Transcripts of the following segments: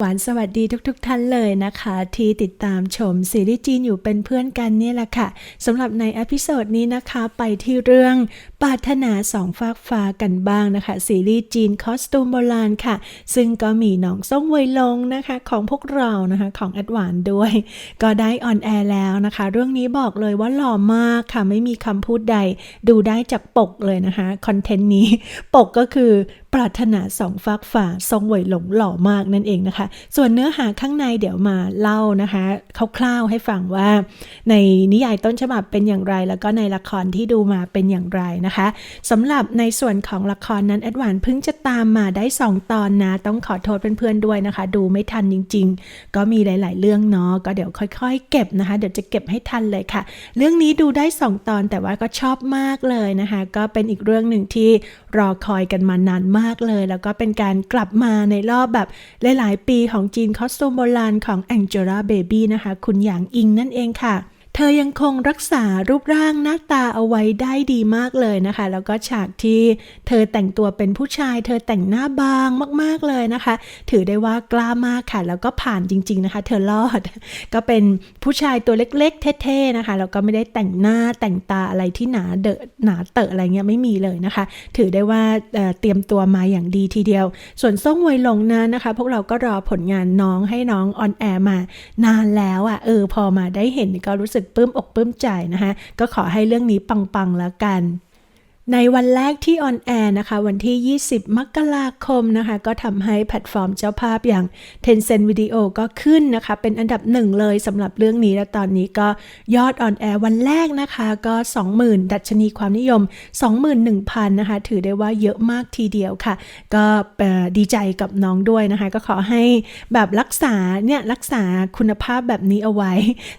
หวานสวัสดีทุกๆทท่านเลยนะคะ ที่ติดตามชมซีรีส์จีนอยู่เป็นเพื่อนกันเนี่ยแหละค่ะสำหรับในอพิโซดนี้นะคะไปที่เรื่องปาถนาสองฟากฟ้ากันบ้างนะคะ ซีรีส์จีนคอสตูมโบราณค่ะ ซึ่งก็มีน้องส้มเวยลงนะคะ ของพวกเรานะคะของแอดวานด้วย ก็ได้ออนแอร์แล้วนะคะ เรื่องนี้บอกเลยว่าหล่อมากค่ะ ไม่มีคำพูดใด ดูได้จากปกเลยนะคะคอนเทนต์นี้ปกก็คือปรารถนาสองฟากฝ่าทรงเหวยหลงหล่อมากนั่นเองนะคะ ส่วนเนื้อหาข้างในเดี๋ยวมาเล่านะคะคร่าวๆให้ฟังว่า ในนิยายต้นฉบับเป็นอย่างไร แล้วก็ในละครที่ดูมาเป็นอย่างไรนะคะสำหรับในส่วนของละครนั้นแอดวานเพิ่งจะตามมาได้ 2 ตอนนะ ต้องขอโทษเพื่อนๆด้วยนะคะ ดูไม่ทันจริง ๆ ก็มีหลาย ๆ เรื่องเนาะก็เดี๋ยวค่อย ๆ เก็บนะคะ เดี๋ยวจะเก็บให้ทันเลยค่ะ เรื่องนี้ดูได้ 2 ตอนแต่ว่าก็ชอบมากเลยนะคะ ก็เป็นอีกเรื่องหนึ่งที่รอคอยกันมานานมากเลย แล้วก็เป็นการกลับมาในรอบแบบหลาย ๆ ปีของจีนคอสตูมโบราณของแองเจล่าเบบี้นะคะ คุณหยางอิงนั่นเองค่ะ เธอยังคงรักษารูปร่างหน้าตาเอาไว้ได้ดีมากเลยนะคะ แล้วก็ฉากที่เธอแต่งตัวเป็นผู้ชาย เธอแต่งหน้าบางมากๆเลยนะคะ ถือได้ว่ากล้ามากค่ะ แล้วก็ผ่านจริง ๆนะคะ เธอรอด ก็เป็นผู้ชายตัวเล็กๆ เท่ๆนะคะ แล้วก็ไม่ได้แต่งหน้าแต่งตาอะไรที่หนาเดอะหนาเตอะอะไรเงี้ยไม่มีเลยนะคะ ถือได้ว่าเเตรียมตัวมาอย่างดีทีเดียว ส่วนซ่งเวยลงนั้นนะคะ พวกเราก็รอผลงานน้องให้น้องออนแอร์มานานแล้วอะ่ะเออพอมาได้เห็นก็รู้สึกปลื้มอกปลื้มใจนะคะก็ขอให้เรื่องนี้ปังๆแล้วกัน ในวันแรกที่ออนแอร์นะคะ วันที่ 20 มกราคมนะคะ ก็ทำให้แพลตฟอร์มเจ้าภาพอย่าง Tencent Video ก็ขึ้นนะคะ เป็นอันดับหนึ่งเลยสำหรับเรื่องนี้ และตอนนี้ก็ยอดออนแอร์วันแรกนะคะ ก็ 20,000 ดัชนีความนิยม 21,000 นะคะ ถือได้ว่าเยอะมากทีเดียวค่ะ ก็ดีใจกับน้องด้วยนะคะ ก็ขอให้แบบรักษาเนี่ยรักษาคุณภาพแบบนี้เอาไว้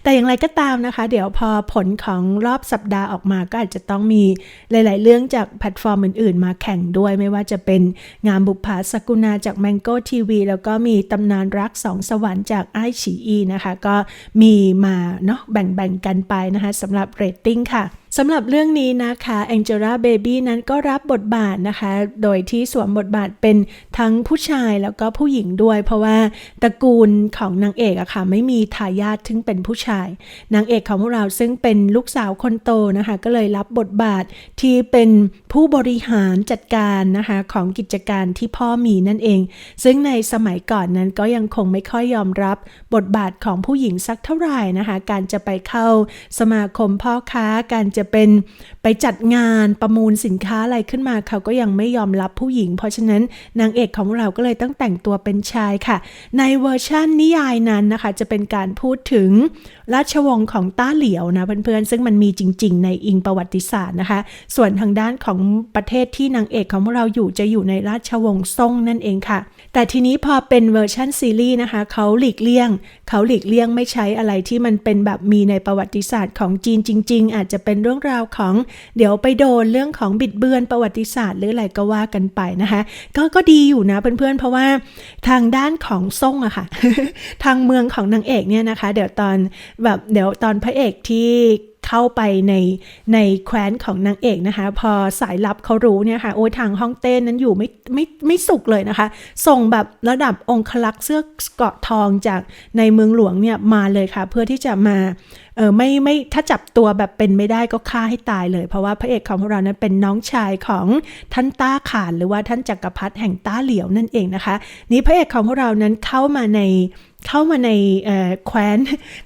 แต่อย่างไรก็ตามนะคะ เดี๋ยวพอผลของรอบสัปดาห์ออกมาก็อาจจะต้องมีหลาย ๆ เรื่องจากแพลตฟอร์มอื่น ๆ มาแข่งด้วยไม่ว่าจะเป็นงานบุพภาสกุณาจาก Mango TV แล้วก็มีตำนานรักสองสวรรค์จากไอฉีอีนะคะ ก็มีมาเนาะแบ่งๆกันไปนะคะสำหรับเรตติ้งค่ะ สำหรับเรื่องนี้นะคะ Angela Baby นั้นก็รับบทบาทนะคะ โดยที่สวมบทบาทเป็นทั้งผู้ชายแล้วก็ผู้หญิงด้วย เพราะว่าตระกูลของนางเอกอะค่ะไม่มีทายาทถึงเป็นผู้ชาย นางเอกของพวกเราซึ่งเป็นลูกสาวคนโตนะคะ ก็เลยรับบทบาทที่เป็นผู้บริหารจัดการนะคะของกิจการที่พ่อมีนั่นเอง ซึ่งในสมัยก่อนนั้นก็ยังคงไม่ค่อยยอมรับบทบาทของผู้หญิงสักเท่าไหร่นะคะ การจะไปเข้าสมาคมพ่อค้าการจะจะเป็นไปจัดงานประมูลสินค้าอะไรขึ้นมา เขาก็ยังไม่ยอมรับผู้หญิง เพราะฉะนั้นนางเอกของเราก็เลยต้องแต่งตัวเป็นชายค่ะ ในเวอร์ชั่นนิยายนั้นนะคะ จะเป็นการพูดถึงราชวงศ์ของต้าเหลียวนะเพื่อนๆ ซึ่งมันมีจริง ๆ ในอิงประวัติศาสตร์นะคะ ส่วนทางด้านของประเทศที่นางเอกของเราอยู่จะอยู่ในราชวงศ์ซ่งนั่นเองค่ะ แต่ทีนี้พอเป็นเวอร์ชันซีรีส์นะคะเขาหลีกเลี่ยง เขาหลีกเลี่ยงไม่ใช้อะไรที่มันเป็นแบบมีในประวัติศาสตร์ของจีนจริง ๆ อาจจะเป็นเรื่องราวของเดี๋ยวไปโดนเรื่องของบิดเบือนประวัติศาสตร์หรืออะไรก็ว่ากันไปนะคะ ก็ก็ดีอยู่นะเพื่อนๆ เพราะว่าทางด้านของซ่งอะค่ะ ทางเมืองของนางเอกเนี่ยนะคะ เดี๋ยวตอนแบบเดี๋ยวตอนพระเอกที่เข้าไปในในแคว้นของนางเอกนะคะ พอสายลับเขารู้เนี่ยค่ะโอ้ยทางห้องเต้นนั้นอยู่ไม่ไม่ไม่สุกเลยนะคะ ส่งแบบระดับองคลักษ์เสื้อเกาะทองจากในเมืองหลวงเนี่ยมาเลยค่ะ เพื่อที่จะมา เออไม่ไม่ถ้าจับตัวแบบเป็นไม่ได้ก็ฆ่าให้ตายเลย เพราะว่าพระเอกของพวกเรานั้นเป็นน้องชายของท่านต้าขานหรือว่าท่านจักรพรรดิแห่งต้าเหลียวนั่นเองนะคะ นี่พระเอกของพวกเรานั้นเข้ามาในเข้ามาในแคว้น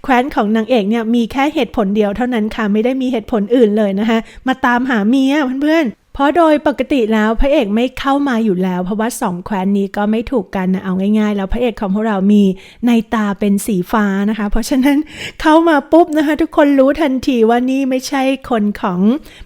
แคว้นของนางเอกเนี่ยมีแค่เหตุผลเดียวเท่านั้นค่ะไม่ได้มีเหตุผลอื่นเลยนะคะมาตามหาเมียเพื่อนๆ เพราะโดยปกติแล้วพระเอกไม่เข้ามาอยู่แล้ว เพราะว่าสองแคว้นนี้ก็ไม่ถูกกันนะเอาง่ายๆ แล้วพระเอกของพวกเรามีในตาเป็นสีฟ้านะคะ เพราะฉะนั้นเข้ามาปุ๊บนะคะ ทุกคนรู้ทันทีว่านี่ไม่ใช่คนของ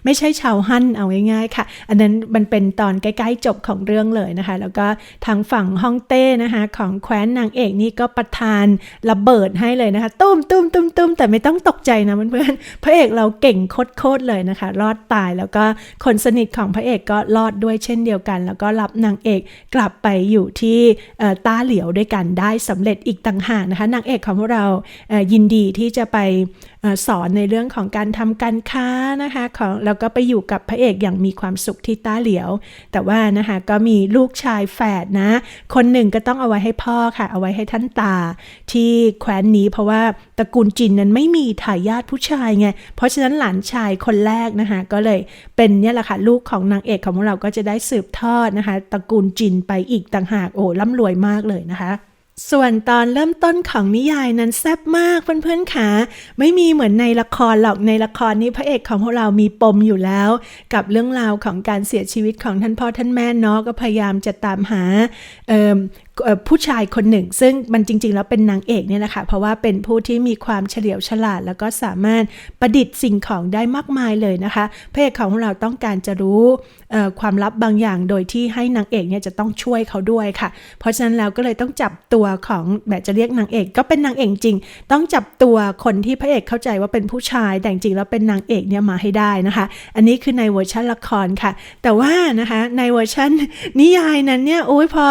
ไม่ใช่ชาวฮั่นเอาง่ายๆค่ะ อันนั้นมันเป็นตอนใกล้ๆจบของเรื่องเลยนะคะ แล้วก็ทางฝั่งฮ่องเต้นะคะของแคว้นนางเอกนี่ก็ประทานระเบิดให้เลยนะคะตุ้มตุ้มตุ้มตุ้มแต่ไม่ต้องตกใจนะเพื่อนๆพระเอกเราเก่งโคตรๆเลยนะคะ รอดตายแล้วก็คนสนิทของพระเอกก็รอดด้วยเช่นเดียวกัน แล้วก็รับนางเอกกลับไปอยู่ที่ต้าเหลียวด้วยกันได้สำเร็จอีกต่างหากนะคะนางเอกของพวกเรายินดีที่จะไปสอนในเรื่องของการทำการค้านะคะของแล้วก็ไปอยู่กับพระเอกอย่างมีความสุขที่ต้าเหลียว แต่ว่านะคะก็มีลูกชายแฝดนะ คนหนึ่งก็ต้องเอาไว้ให้พ่อค่ะ เอาไว้ให้ท่านตาที่แคว้นนี้เพราะว่าตระกูลจินนั้นไม่มีทายาทผู้ชายไงเพราะฉะนั้นหลานชายคนแรกนะคะก็เลยเป็นเนี่ยแหละค่ะลูกของนางเอกของพวกเราก็จะได้สืบทอดนะคะตระกูลจินไปอีกต่างหากโอ้ร่ำรวยมากเลยนะคะส่วนตอนเริ่มต้นของนิยายนั้นแซ่บมากเพื่อนๆค่ะไม่มีเหมือนในละครหรอกในละครนี้พระเอกของพวกเรามีปมอยู่แล้ว กับเรื่องราวของการเสียชีวิตของท่านพ่อท่านแม่เนาะก็พยายามจะตามหาเออ ผู้ชายคนหนึ่ง ซึ่งมันจริง ๆ แล้วเป็นนางเอกเนี่ยนะคะ เพราะว่าเป็นผู้ที่มีความเฉลียวฉลาด แล้วก็สามารถประดิษฐ์สิ่งของได้มากมายเลยนะคะพระเอกของเราต้องการจะรู้ความลับบางอย่างโดยที่ให้นางเอกเนี่ยจะต้องช่วยเขาด้วยค่ะ เพราะฉะนั้นแล้วก็เลยต้องจับตัวของแบบจะเรียกนางเอก ก็เป็นนางเอกจริง ต้องจับตัวคนที่พระเอกเข้าใจว่าเป็นผู้ชายแต่จริงแล้วเป็นนางเอกเนี่ยมาให้ได้นะคะ อันนี้คือในเวอร์ชันละครค่ะ แต่ว่านะคะในเวอร์ชันนิยายนั้นเนี่ยโอ้ยพอ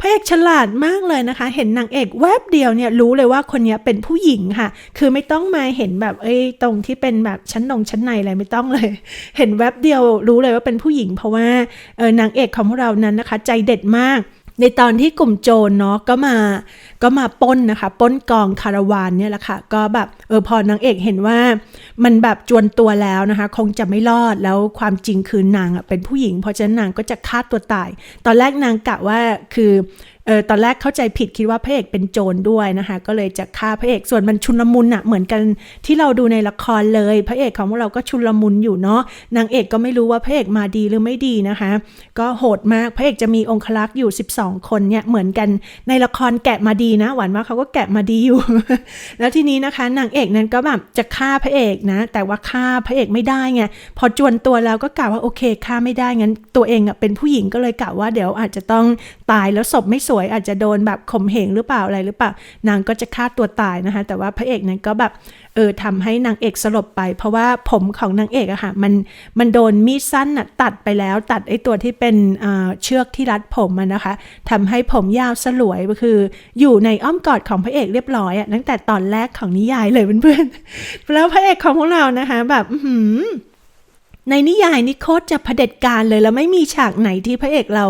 พระเอกฉลลาดมากเลยนะคะ เห็นนางเอกแวบเดียวเนี่ยรู้เลยว่าคนนี้เป็นผู้หญิงค่ะ คือไม่ต้องมาเห็นแบบเอ้ยตรงที่เป็นแบบชั้นนงชั้นในอะไรไม่ต้องเลย เห็นแวบเดียวรู้เลยว่าเป็นผู้หญิง เพราะว่าเออนางเอกของเรานั้นนะคะ ใจเด็ดมากในตอนที่กลุ่มโจรเนาะก็มาก็มาป้นนะคะป้นกองคาราวานเนี่ยแหละค่ะ ก็แบบเออพอนางเอกเห็นว่ามันแบบจวนตัวแล้วนะคะ คงจะไม่รอดแล้วความจริงคือนางอะเป็นผู้หญิง เพราะฉะนั้นนางก็จะฆ่าตัวตาย ตอนแรกนางกะว่าคือ เออตอนแรกเข้าใจผิดคิดว่าพระเอกเป็นโจรด้วยนะคะ ก็เลยจะฆ่าพระเอกส่วนมันชุนลมุนอะเหมือนกันที่เราดูในละครเลย พระเอกของเราก็ชุนลมุนอยู่เนาะนางเอกก็ไม่รู้ว่าพระเอกมาดีหรือไม่ดีนะคะ ก็โหดมากพระเอกจะมีองคลักษ์อยู่ 12 คนเนี่ยเหมือนกันในละครแกะมาดีนะ หวานว่าเขาก็แกะมาดีอยู่ แล้วทีนี้นะคะนางเอกนั้นก็แบบจะฆ่าพระเอกนะ แต่ว่าฆ่าพระเอกไม่ได้ไงพอจวนตัวแล้วก็กล่าวว่าโอเคฆ่าไม่ได้งั้นตัวเองอะเป็นผู้หญิงก็เลยกล่าวว่าเดี๋ยวอาจจะต้องตายแล้วศพไม่สวยอาจจะโดนแบบข่มเหงหรือเปล่าอะไรหรือเปล่านางก็จะฆ่าตัวตายนะคะ แต่ว่าพระเอกนั้นก็แบบเออทำให้นางเอกสลบไป เพราะว่าผมของนางเอกอะค่ะมันมันโดนมีดสั้นน่ะตัดไปแล้วตัดไอ้ตัวที่เป็นเชือกที่รัดผมมันนะคะทำให้ผมยาวสลวยก็คือ อยู่ในอ้อมกอดของพระเอกเรียบร้อยอะตั้งแต่ตอนแรกของนิยายเลยเพื่อนๆแล้วพระเอกของพวกเรานะคะ แบบอื ในนิยายนี่โคตรจะเผด็จการเลยแล้วไม่มีฉากไหนที่พระเอกเรา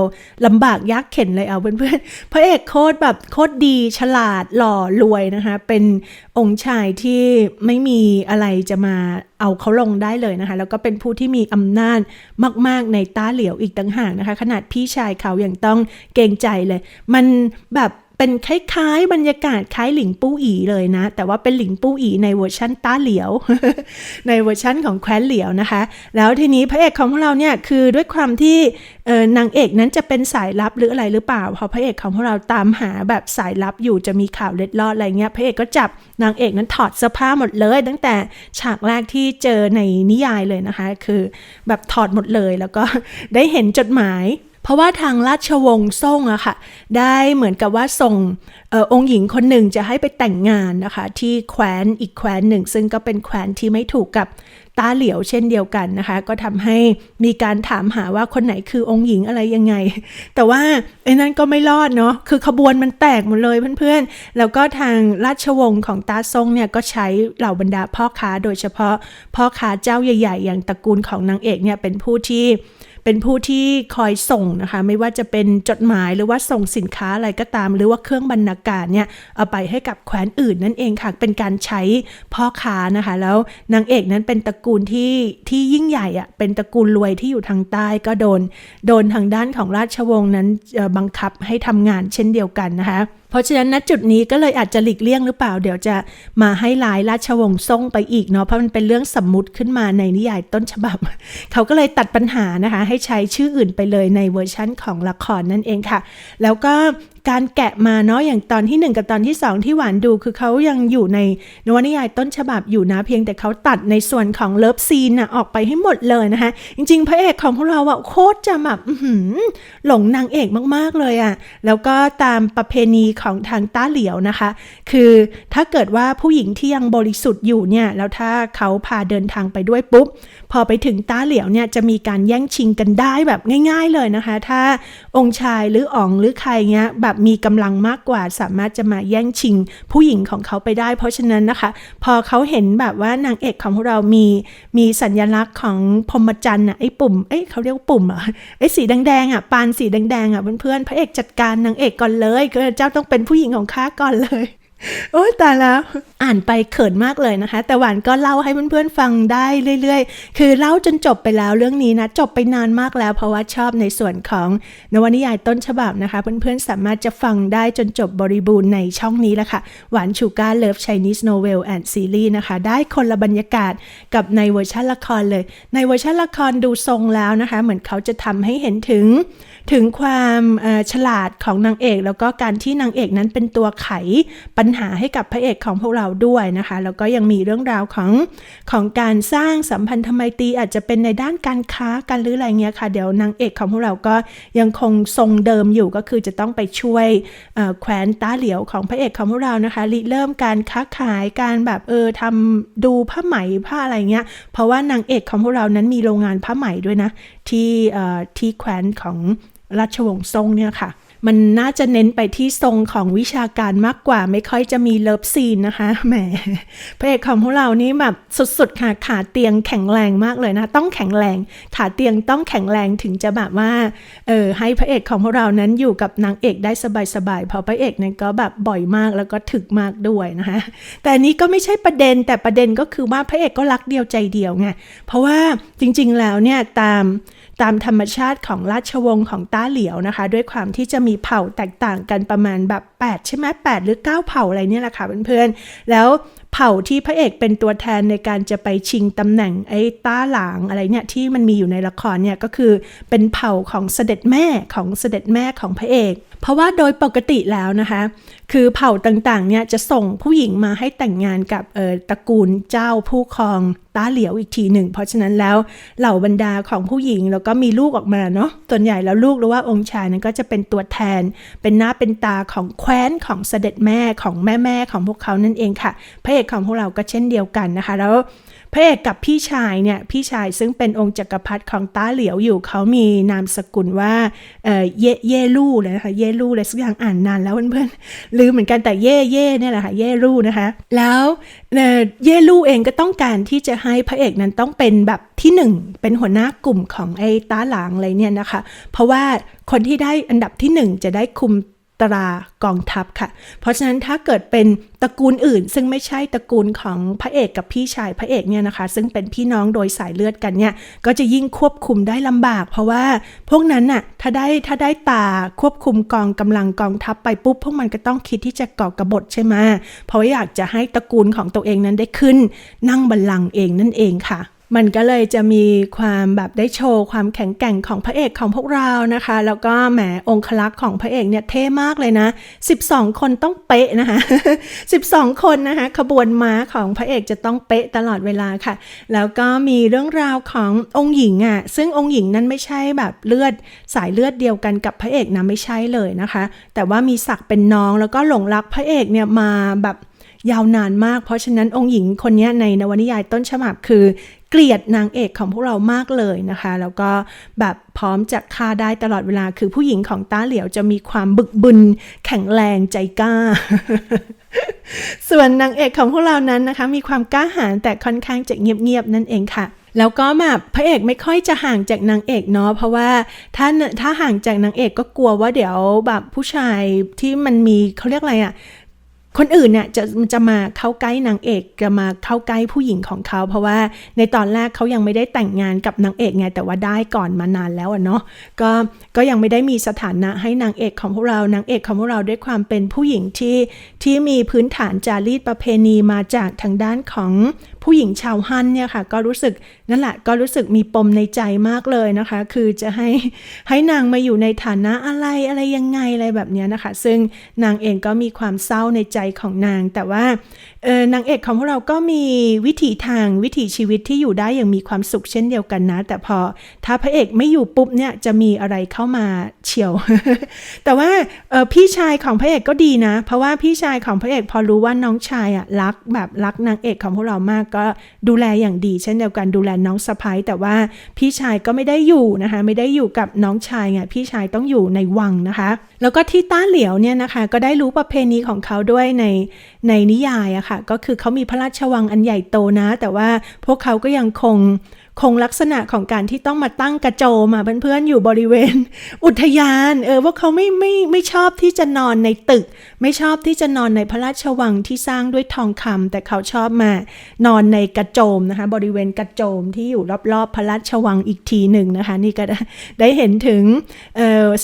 ลำบากยากเข็นเลยเอาเพื่อนๆพระเอกโคตรแบบโคตรดีฉลาดหล่อรวยนะคะ เป็นองค์ชายที่ไม่มีอะไรจะมาเอาเขาลงได้เลยนะคะ แล้วก็เป็นผู้ที่มีอำนาจมาก ๆ ในต้าเหลียวอีกต่างหากนะคะ ขนาดพี่ชายเขายังต้องเกรงใจเลย มันแบบ เป็นคล้ายๆ บรรยากาศคล้ายหลิงปู้อีเลยนะ แต่ว่าเป็นหลิงปู้อีในเวอร์ชั่นต้าเหลียว ในเวอร์ชั่นของแคว้นเหลียวนะคะ แล้วทีนี้พระเอกของเราเนี่ยคือด้วยความที่นางเอกนั้นจะเป็นสายลับหรืออะไรหรือเปล่า พอพระเอกของพวกเราตามหาแบบสายลับอยู่จะมีข่าวเล็ดลอดอะไรเงี้ย พระเอกก็จับนางเอกนั้นถอดเสื้อผ้าหมดเลย ตั้งแต่ฉากแรกที่เจอในนิยายเลยนะคะ คือแบบถอดหมดเลยแล้วก็ได้เห็นจดหมาย เพราะว่าทางราชวงศ์ซ่งอะค่ะ ได้เหมือนกับว่าส่งออองค์หญิงคนหนึ่งจะให้ไปแต่งงานนะคะ ที่แคว้นอีกแคว้นหนึ่ง ซึ่งก็เป็นแคว้นที่ไม่ถูกกับตาเหลียวเช่นเดียวกันนะคะ ก็ทำให้มีการถามหาว่าคนไหนคือองค์หญิงอะไรยังไง แต่ว่าไอ้นั่นก็ไม่รอดเนาะคือขบวนมันแตกหมดเลยเพื่อนๆ แล้วก็ทางราชวงศ์ของตาซงเนี่ยก็ใช้เหล่าบรรดาพ่อค้าโดยเฉพาะพ่อค้าเจ้าใหญ่ ๆ อย่างตระกูลของนางเอกเนี่ยเป็นผู้ที่ เป็นผู้ที่คอยส่งนะคะ ไม่ว่าจะเป็นจดหมายหรือว่าส่งสินค้าอะไรก็ตาม หรือว่าเครื่องบรรณาการเนี่ยเอาไปให้กับแคว้นอื่นนั่นเองค่ะ เป็นการใช้พ่อค้านะคะ แล้วนางเอกนั้นเป็นตระกูลที่ที่ยิ่งใหญ่อะเป็นตระกูลรวยที่อยู่ทางใต้ก็โดน โดนทางด้านของราชวงศ์นั้นบังคับให้ทำงานเช่นเดียวกันนะคะเพราะฉะนั้นณจุดนี้ก็เลยอาจจะหลีกเลี่ยงหรือเปล่า เดี๋ยวจะมาให้ลายราชวงศ์ซ่งไปอีกเนาะเพราะมันเป็นเรื่องสมมุติขึ้นมาในนิยายต้นฉบับ เขาก็เลยตัดปัญหานะคะ ให้ใช้ชื่ออื่นไปเลยในเวอร์ชั่นของละครนั่นเองค่ะ แล้วก็การแกะมาเนาะอย่างตอนที่ 1 กับตอนที่ 2 ที่หวานดูคือเขายังอยู่ในนวนิยายต้นฉบับอยู่นะเพียงแต่เขาตัดในส่วนของเลิฟซีนน่ะออกไปให้หมดเลยนะคะจริงๆ พระเอกของพวกเราอะโคตรจะแบบอื้อหือหลงนางเอกมากๆเลยอะแล้วก็ตามประเพณีของทางต้าเหลียวนะคะ คือถ้าเกิดว่าผู้หญิงที่ยังบริสุทธิ์อยู่เนี่ย แล้วถ้าเขาพาเดินทางไปด้วยปุ๊บพอไปถึงต้าเหลียวเนี่ยจะมีการแย่งชิงกันได้แบบง่าย ๆเลยนะคะ ถ้าองค์ชายหรืออ๋องหรือใครเงี้ยแบบมีกำลังมากกว่า สามารถจะมาแย่งชิงผู้หญิงของเขาไปได้ เพราะฉะนั้นนะคะ พอเขาเห็นแบบว่านางเอกของเรามีมีสัญลักษณ์ของพรหมจันทร์อะไอ้ปุ่มเอ้ยเขาเรียกว่าปุ่มเหรอะไอ้สีแดงๆอะปานสีแดงๆอะเพื่อนๆพระเอกจัดการนางเอกก่อนเลยก็เจ้าต้องเป็นผู้หญิงของข้าก่อนเลย โอ้ตายแล้วอ่านไปเขินมากเลยนะคะ แต่หวานก็เล่าให้เพื่อนๆฟังได้เรื่อยๆ คือเล่าจนจบไปแล้วเรื่องนี้นะจบไปนานมากแล้วเพราะว่าชอบในส่วนของนวนิยายต้นฉบับนะคะ เพื่อนๆสามารถจะฟังได้จนจบบริบูรณ์ในช่องนี้แหละค่ะ หวานชูการเลิฟ Chinese Novel and Series นะคะ ได้คนละบรรยากาศกับในเวอร์ชันละครเลย ในเวอร์ชันละครดูทรงแล้วนะคะ เหมือนเขาจะทำให้เห็นถึงถึงความฉลาดของนางเอก แล้วก็การที่นางเอกนั้นเป็นตัวไขปัญหาหาให้กับพระเอกของพวกเราด้วยนะคะ แล้วก็ยังมีเรื่องราวของของการสร้างสัมพันธไมตรีอาจจะเป็นในด้านการค้ากันหรืออะไรเงี้ยค่ะ เดี๋ยวนางเอกของพวกเราก็ยังคงทรงเดิมอยู่ก็คือจะต้องไปช่วยแขวนตาเหลียวของพระเอกของพวกเรานะคะริเริ่มการค้าขายการแบบเออทำดูผ้าไหมผ้าอะไรเงี้ย เพราะว่านางเอกของพวกเรานั้นมีโรงงานผ้าไหมด้วยนะ ที่ที่แขวนของราชวงศ์ซ่งเนี่ยค่ะ มันน่าจะเน้นไปที่ทรงของวิชาการมากกว่า ไม่ค่อยจะมีเลิฟซีนนะคะ แหม พระเอกของพวกเรานี่แบบสุดๆค่ะ ขาเตียงแข็งแรงมากเลยนะ ต้องแข็งแรง ขาเตียงต้องแข็งแรงถึงจะแบบว่า เออให้พระเอกของพวกเรานั้นอยู่กับนางเอกได้สบายๆ เพราะพระเอกเนี่ยก็แบบบ่อยมากแล้วก็ถึกมากด้วยนะคะ แต่นนี้ก็ไม่ใช่ประเด็น แต่ประเด็นก็คือว่าพระเอกก็รักเดียวใจเดียวไง เพราะว่าจริงๆ แล้วเนี่ยตาม ตามธรรมชาติของราชวงศ์ของต้าเหลียวนะคะ ด้วยความที่จะมีเผ่าแตกต่างกันประมาณแบบ8ใช่ไหม8หรือ 9 เผ่าอะไรเนี่ยแหละค่ะเพื่อนๆแล้วเผ่าที่พระเอกเป็นตัวแทนในการจะไปชิงตำแหน่งไอ้ต้าหลางอะไรเนี่ยที่มันมีอยู่ในละครเนี่ยก็คือเป็นเผ่าของเสด็จแม่ของเสด็จแม่ของพระเอกเพราะว่าโดยปกติแล้วนะคะ คือเผ่าต่างๆเนี่ยจะส่งผู้หญิงมาให้แต่งงานกับตระกูลเจ้าผู้ครองต้าเหลียวอีกทีหนึ่ง เพราะฉะนั้นแล้วเหล่าบรรดาของผู้หญิงแล้วก็มีลูกออกมาเนาะส่วนใหญ่แล้วลูกหรือว่าองค์ชายนั้นก็จะเป็นตัวแทน เป็นหน้าเป็นตาของแคว้นของเสด็จแม่ของแม่แม่ของพวกเขานั่นเองค่ะ พระเอกของพวกเราก็เช่นเดียวกันนะคะ แล้ว ระเอกกับพี่ชายเนี่ยพี่ชายซึ่งเป็นองค์จักรพรรดิของต้าเหลียวอยู่เขามีนามสกุลว่าเอ่อเยเยลู่เลยนะคะเยลู่เลยสักอย่างอ่านนานแล้วเพื่อนๆลืมเหมือนกันแต่เย่เย่เนี่ยแหละค่ะเยลู่นะคะ แล้วเอ่อเยลู่เองก็ต้องการที่จะให้พระเอกนั้นต้องเป็นแบบที่หนึ่งเป็นหัวหน้ากลุ่มของไอ้ต้าหลางอะไรเนี่ยนะคะ เพราะว่าคนที่ได้อันดับที่หนึ่งจะได้คุม ตรากองทัพค่ะ เพราะฉะนั้นถ้าเกิดเป็นตระกูลอื่น ซึ่งไม่ใช่ตระกูลของพระเอกกับพี่ชายพระเอกเนี่ยนะคะ ซึ่งเป็นพี่น้องโดยสายเลือดกันเนี่ยก็จะยิ่งควบคุมได้ลำบาก เพราะว่าพวกนั้นน่ะถ้าได้ถ้าได้ตาควบคุมกองกำลังกองทัพไปปุ๊บพวกมันก็ต้องคิดที่จะก่อกระบฏใช่ไหมเพราะว่าอยากจะให้ตระกูลของตัวเองนั้นได้ขึ้น นั่งบัลลังก์เองนั่นเองค่ะ มันก็เลยจะมีความแบบได้โชว์ความแข็งแกร่งของพระเอกของพวกเรานะคะ แล้วก็แหมองคลักษ์ของพระเอกเนี่ยเท่มากเลยนะ 12 คนต้องเป๊ะนะคะ 12 คนนะคะขบวนม้าของพระเอกจะต้องเป๊ะตลอดเวลาค่ะ แล้วก็มีเรื่องราวขององค์หญิงอะซึ่งองค์หญิงนั้นไม่ใช่แบบเลือดสายเลือดเดียวกันกับพระเอกนะไม่ใช่เลยนะคะ แต่ว่ามีศักดิ์เป็นน้องแล้วก็หลงรักพระเอกเนี่ยมาแบบ ยาวนานมาก เพราะฉะนั้นองค์หญิงคนนี้ในนวนิยายต้นฉบับคือ เกลียดนางเอกของพวกเรามากเลยนะคะ แล้วก็แบบพร้อมจะฆ่าได้ตลอดเวลาคือผู้หญิงของต้าเหลียวจะมีความบึกบึน แข็งแรงใจกล้า ส่วนนางเอกของพวกเรานั้นนะคะ มีความกล้าหาญแต่ค่อนข้างจะเงียบๆนั่นเองค่ะแล้วก็แบบพระเอกไม่ค่อยจะห่างจากนางเอกเนาะเพราะว่าถ้าถ้าห่างจากนางเอกก็กลัวว่าเดี๋ยวแบบผู้ชายที่มันมีเขาเรียกอะไรอะ คนอื่นเนี่ยจะจะมาเข้าใกล้นางเอกจะมาเข้าใกล้ผู้หญิงของเขา เพราะว่าในตอนแรกเขายังไม่ได้แต่งงานกับนางเอกไงแต่ว่าได้ก่อนมานานแล้วอะเนาะก็ก็ยังไม่ได้มีสถานะให้นางเอกของพวกเรานางเอกของพวกเราด้วยความเป็นผู้หญิงที่ที่มีพื้นฐานจารีตประเพณีมาจากทางด้านของ ผู้หญิงชาวฮั่นเนี่ยค่ะก็รู้สึกนั่นแหละก็รู้สึกมีปมในใจมากเลยนะคะ คือจะให้ให้นางมาอยู่ในฐานะอะไรอะไรยังไงอะไรแบบนี้นะคะ ซึ่งนางเองก็มีความเศร้าในใจของนาง แต่ว่านางเอกของพวกเราก็มีวิถีทางวิถีชีวิตที่อยู่ได้อย่างมีความสุขเช่นเดียวกันนะ แต่พอถ้าพระเอกไม่อยู่ปุ๊บเนี่ยจะมีอะไรเข้ามาเฉียว แต่ว่าพี่ชายของพระเอกก็ดีนะ เพราะว่าพี่ชายของพระเอกพอรู้ว่าน้องชายอะรักแบบรักนางเอกของพวกเรามากก็ดูแลอย่างดี เช่นเดียวกันดูแลน้องสะพ้ายแต่ว่าพี่ชายก็ไม่ได้อยู่นะคะไม่ได้อยู่กับน้องชายไงพี่ชายต้องอยู่ในวังนะคะ แล้วก็ที่ต้าเหลียวเนี่ยนะคะก็ได้รู้ประเพณีของเขาด้วยในในนิยายอะค่ะก็คือเขามีพระราชวังอันใหญ่โตนะ แต่ว่าพวกเขาก็ยังคง คงลักษณะของการที่ต้องมาตั้งกระโจมอะเพื่อนๆอยู่บริเวณ อุทยานเออพวกเขาไม่ไม่ไม่ชอบที่จะนอนในตึก ไม่ชอบที่จะนอนในพระราชวังที่สร้างด้วยทองคำแต่เขาชอบมานอนในกระโจมนะคะบริเวณกระโจมที่อยู่รอบๆพระราชวังอีกทีหนึ่งนะคะ นี่ก็ได้เห็นถึง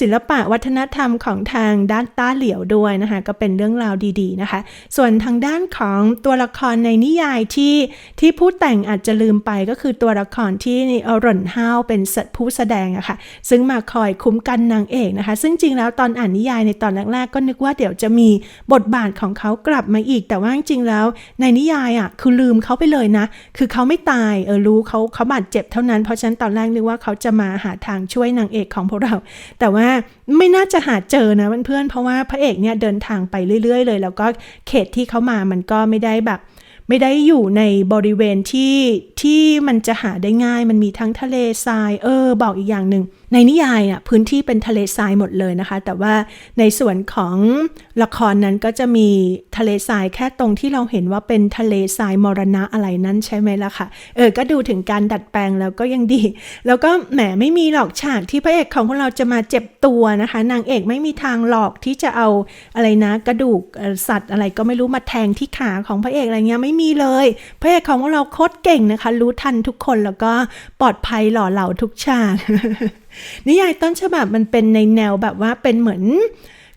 ศิลปะวัฒนธรรมของทางด้านต้าเหลียวด้วยนะคะก็เป็นเรื่องราวดีๆนะคะ ส่วนทางด้านของตัวละครในนิยายที่ที่ผู้แต่งอาจจะลืมไปก็คือตัวละครที่เออรอนฮาวเป็นผู้แสดงอะค่ะ ซึ่งมาคอยคุ้มกันนางเอกนะคะ ซึ่งจริงแล้วตอนอ่านนิยายในตอนแรกๆก็นึกว่าเดี๋ยวจะมีบทบาทของเขากลับมาอีก แต่ว่าจริงๆแล้ว ในนิยายอะคือลืมเขาไปเลยนะ คือเขาไม่ตายเออรู้เขาเขาบาดเจ็บเท่านั้นเพราะฉะนั้นตอนแรกนึกว่าเขาจะมาหาทางช่วยนางเอกของพวกเรา แต่ว่าไม่น่าจะหาเจอนะเพื่อนๆเพราะว่าพระเอกเนี่ยเดินทางไปเรื่อย ๆ เลย แล้วก็เขตที่เขามามันก็ไม่ได้แบบ ไม่ได้อยู่ในบริเวณที่ที่มันจะหาได้ง่าย มันมีทั้งทะเลทราย เออ บอกอีกอย่างหนึ่ง ในนิยายอะพื้นที่เป็นทะเลทรายหมดเลยนะคะ แต่ว่าในส่วนของละครนั้นก็จะมีทะเลทรายแค่ตรงที่เราเห็นว่าเป็นทะเลทรายมรณะอะไรนั้นใช่ไหมล่ะค่ะเออก็ดูถึงการดัดแปลงแล้วก็ยังดี แล้วก็แหมไม่มีหรอกฉากที่พระเอกของพวกเราจะมาเจ็บตัวนะคะ นางเอกไม่มีทางหลอกที่จะเอาอะไรนะ กระดูกสัตว์อะไรก็ไม่รู้มาแทงที่ขาของพระเอกอะไรเงี้ยไม่มีเลย พระเอกของพวกเราโคตรเก่งนะคะ รู้ทันทุกคนแล้วก็ปลอดภัยหล่อเหลาทุกฉาก นิยายต้นฉบับมันเป็นในแนวแบบว่าเป็นเหมือน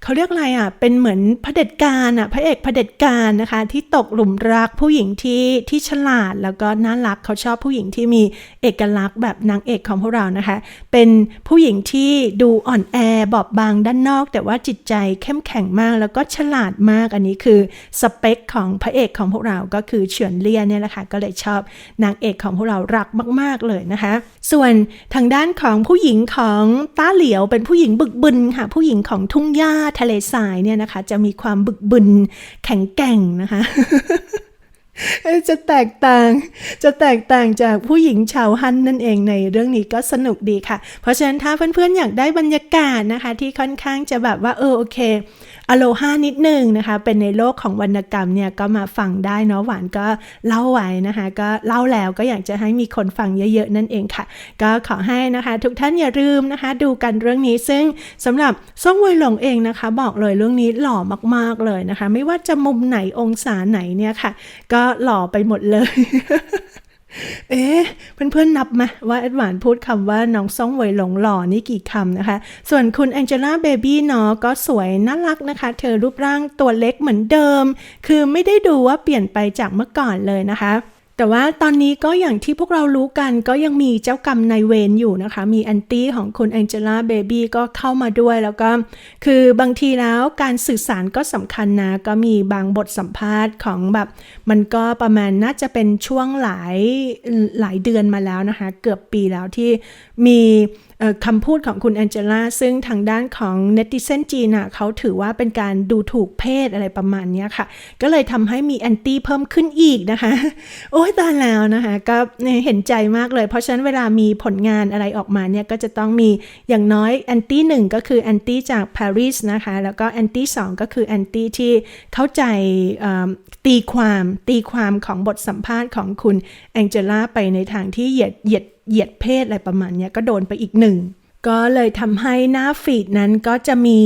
เขาเรียกอะไรอะ เป็นเหมือนพระเด็จการอะ พระเอกเผด็จการนะคะ ที่ตกหลุมรักผู้หญิงที่ที่ฉลาดแล้วก็น่ารักเขาชอบผู้หญิงที่มีเอกลักษณ์แบบนางเอกของพวกเรานะคะ เป็นผู้หญิงที่ดูอ่อนแอบอบบางด้านนอก แต่ว่าจิตใจเข้มแข็งมากแล้วก็ฉลาดมากอันนี้คือสเปคของพระเอกของพวกเราก็คือเฉินเลี่ยเนี่ยแหละค่ะก็เลยชอบนางเอกของพวกเรารักมาก ๆเลยนะคะ ส่วนทางด้านของผู้หญิงของต้าเหลียวเป็นผู้หญิงบึกบึนค่ะผู้หญิงของทุ่งหญ้าทะเลทรายเนี่ยนะคะ จะมีความบึกบึนแข็งแกร่งนะคะ จะแตกต่าง จะแตกต่างจากผู้หญิงชาวฮั่นนั่นเองในเรื่องนี้ก็สนุกดีค่ะ เพราะฉะนั้นถ้าเพื่อนๆอยากได้บรรยากาศนะคะ ที่ค่อนข้างจะแบบว่าเออโอเคอโลฮานิดนึงนะคะ เป็นในโลกของวรรณกรรมเนี่ยก็มาฟังได้เนาะหวานก็เล่าไว้นะคะ ก็เล่าแล้วก็อยากจะให้มีคนฟังเยอะๆนั่นเองค่ะ ก็ขอให้นะคะ ทุกท่านอย่าลืมนะคะ ดูกันเรื่องนี้ซึ่งสำหรับซ่องเวยหลงเองนะคะ บอกเลยเรื่องนี้หล่อมากๆเลยนะคะ ไม่ว่าจะมุมไหนองศาไหนเนี่ยค่ะ ก็หล่อไปหมดเลย เอ๊ะเพื่อนๆนับไหมว่าแอดวานพูดคำว่าน้องซ่องเวยหลงหล่อนี่กี่คำนะคะ ส่วนคุณแองเจล่าเบบี้เนาะก็สวยน่ารักนะคะ เธอรูปร่างตัวเล็กเหมือนเดิม คือไม่ได้ดูว่าเปลี่ยนไปจากเมื่อก่อนเลยนะคะ แต่ว่าตอนนี้ก็อย่างที่พวกเรารู้กันก็ยังมีเจ้ากรรมนายเวรอยู่นะคะ มีแอนตี้ของคุณแองเจล่าเบบี้ก็เข้ามาด้วยแล้วก็ คือบางทีแล้วการสื่อสารก็สำคัญนะ ก็มีบางบทสัมภาษณ์ของแบบ มันก็ประมาณน่าจะเป็นช่วงหลายหลายเดือนมาแล้วนะคะ เกือบปีแล้วที่มีคำพูดของคุณแองเจล่าซึ่งทางด้านของเนติเซนจีนอะเขาถือว่าเป็นการดูถูกเพศอะไรประมาณนี้ค่ะ ก็เลยทำให้มีแอนตี้เพิ่มขึ้นอีกนะคะ โอ้ยตาแล้วนะคะ ก็เห็นใจมากเลย เพราะฉะนั้นเวลามีผลงานอะไรออกมาเนี่ยก็จะต้องมีอย่างน้อยแอนตี้หนึ่งก็คือแอนตี้จากปารีสนะคะ แล้วก็แอนตี้สองก็คือแอนตี้ที่เข้าใจตีความตีความของบทสัมภาษณ์ของคุณแองเจล่าไปในทางที่เหยียดเหยียด เหยียดเพศอะไรประมาณนี้ก็โดนไปอีกหนึ่ง ก็เลยทำให้หน้าฟีดนั้นก็จะมี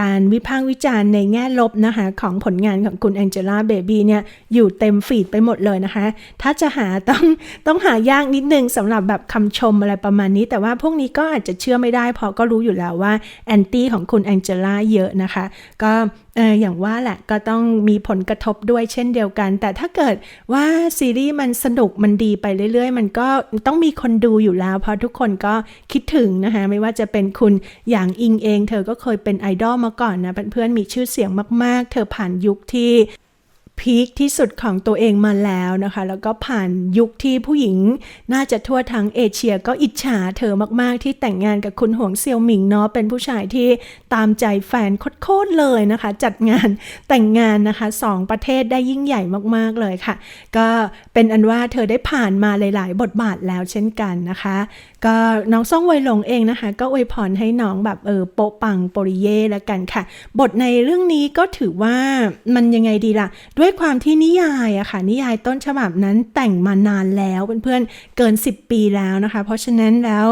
การวิพากษ์วิจารณ์ในแง่ลบนะคะ ของผลงานของคุณแองเจล่าเบบี้เนี่ยอยู่เต็มฟีดไปหมดเลยนะคะ ถ้าจะหาต้องต้องหายากนิดนึงสำหรับแบบคำชมอะไรประมาณนี้ แต่ว่าพวกนี้ก็อาจจะเชื่อไม่ได้ เพราะก็รู้อยู่แล้วว่าแอนตี้ของคุณแองเจล่าเยอะนะคะ ก็อออย่างว่าแหละก็ต้องมีผลกระทบด้วยเช่นเดียวกัน แต่ถ้าเกิดว่าซีรีส์มันสนุกมันดีไปเรื่อยๆ มันก็ต้องมีคนดูอยู่แล้ว เพราะทุกคนก็คิดถึงนะคะไม่ว่าจะเป็นคุณอย่างอิงเอง เธอก็เคยเป็นไอดอลมาก่อนนะเพื่อนๆมีชื่อเสียงมากๆ เธอผ่านยุคที่พีคที่สุดของตัวเองมาแล้วนะคะ แล้วก็ผ่านยุคที่ผู้หญิง น่าจะทั่วทั้งเอเชียก็อิจฉาเธอมากๆ ที่แต่งงานกับคุณหวงเซียวหมิงเนาะเป็นผู้ชายที่ตามใจแฟนโคตรๆเลยนะคะ จัดงานแต่งงานนะคะสองประเทศได้ยิ่งใหญ่มากๆเลยค่ะ ก็เป็นอันว่าเธอได้ผ่านมาหลาย ๆ บทบาทแล้วเช่นกันนะคะก็น้องซ่องเวยหลงเองนะคะ ก็อวยพรให้น้องแบบเออโปะปังโปริเย่แล้วกันค่ะ บทในเรื่องนี้ก็ถือว่ามันยังไงดีล่ะ ด้วยความที่นิยายอะค่ะ นิยายต้นฉบับนั้นแต่งมานานแล้วเพื่อนๆเกิน 10 ปีแล้วนะคะ เพราะฉะนั้นแล้ว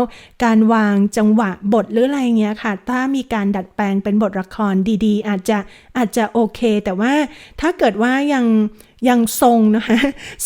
การวางจังหวะบทหรืออะไรเงี้ยค่ะ ถ้ามีการดัดแปลงเป็นบทละครดีๆ อาจจะอาจจะโอเค แต่ว่าถ้าเกิดว่ายัง ยังทรงนะคะ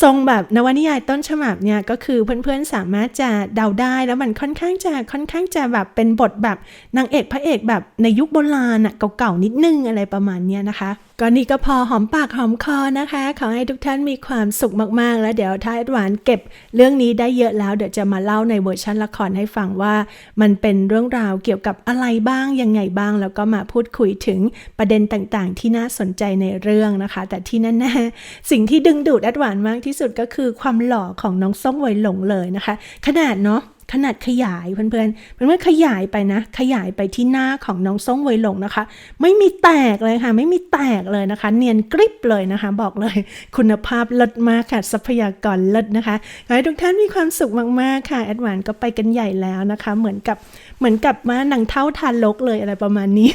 ทรงแบบนวนิยายต้นฉบับเนี่ยก็คือเพื่อนๆสามารถจะเดาได้แล้วมันค่อนข้างจะค่อนข้างจะแบบเป็นบทแบบนางเอกพระเอกแบบในยุคโบราณอะเก่าๆนิดนึงอะไรประมาณเนี้ยนะคะก็นี่ก็พอหอมปากหอมคอนะคะ ขอให้ทุกท่านมีความสุขมากๆ แล้วเดี๋ยวถ้าแอดวานเก็บเรื่องนี้ได้เยอะแล้วเดี๋ยวจะมาเล่าในเวอร์ชันละครให้ฟังว่า มันเป็นเรื่องราวเกี่ยวกับอะไรบ้างยังไงบ้าง แล้วก็มาพูดคุยถึงประเด็นต่างๆ ที่น่าสนใจในเรื่องนะคะ แต่ที่แน่ๆสิ่งที่ดึงดูดแอดวานมากที่สุดก็คือความหล่อของน้องซ่องวยหลงเลยนะคะ ขนาดเนาะขนาดขยายเพื่อนๆเพื่อขยายไปนะ ขยายไปที่หน้าของน้องส้งเวยหลงนะคะ ไม่มีแตกเลยค่ะ ไม่มีแตกเลยนะคะ เนียนกริบเลยนะคะ บอกเลย คุณภาพเลิศมากค่ะ ทรัพยากรเลิศนะคะขอให้ทุกท่านมีความสุขมากๆค่ะ แอดวานก็ไปกันใหญ่แล้วนะคะ เหมือนกับ เหมือนกับมาหนังเท่าทานลกเลยอะไรประมาณนี้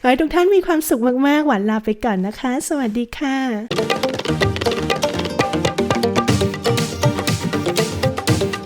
ขอให้ทุกท่านมีความสุขมากๆ หวานลาไปก่อนนะคะ สวัสดีค่ะ